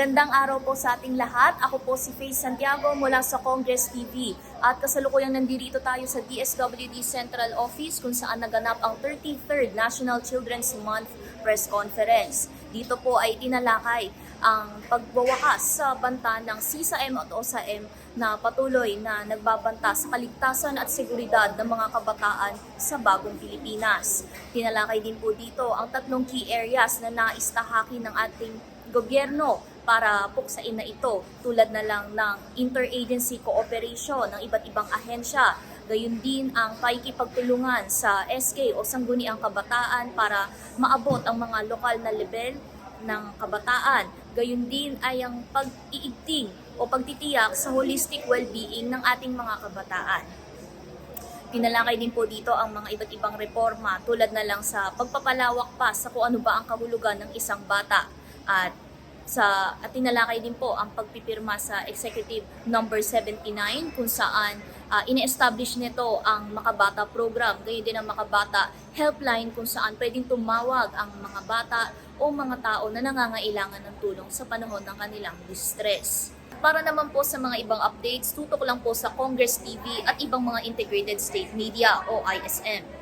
Magandang araw po sa ating lahat. Ako po si Faith Santiago mula sa Congress TV. At kasalukuyang nandito tayo sa DSWD Central Office kung saan naganap ang 33rd National Children's Month Press Conference. Dito po ay tinalakay ang pagbawakas sa banta ng CISA-M at OSA-M na patuloy na nagbabanta sa kaligtasan at seguridad ng mga kabataan sa bagong Pilipinas. Tinalakay din po dito ang tatlong key areas na naistahakin ng ating gobyerno para puksain na ito tulad na lang ng interagency cooperation ng iba't ibang ahensya. Gayun din ang paikipagtulungan sa SK o Sangguniang Kabataan para maabot ang mga lokal na level ng kabataan. Gayun din ay ang pag-iigting o pagtitiyak sa holistic well-being ng ating mga kabataan. Tinalakay din po dito ang mga iba't ibang reforma tulad na lang sa pagpapalawak pa sa kung ano ba ang kahulugan ng isang bata at sa at tinalakay din po ang pagpipirma sa Executive Number 79 kung saan ah, ine-establish nito ang Makabata program, gayon din ang Makabata helpline kung saan pwedeng tumawag ang mga bata o mga tao na nangangailangan ng tulong sa panahon ng kanilang distress. Para naman po sa mga ibang updates, tutok lang po sa Congress TV at ibang mga integrated state media o ISM.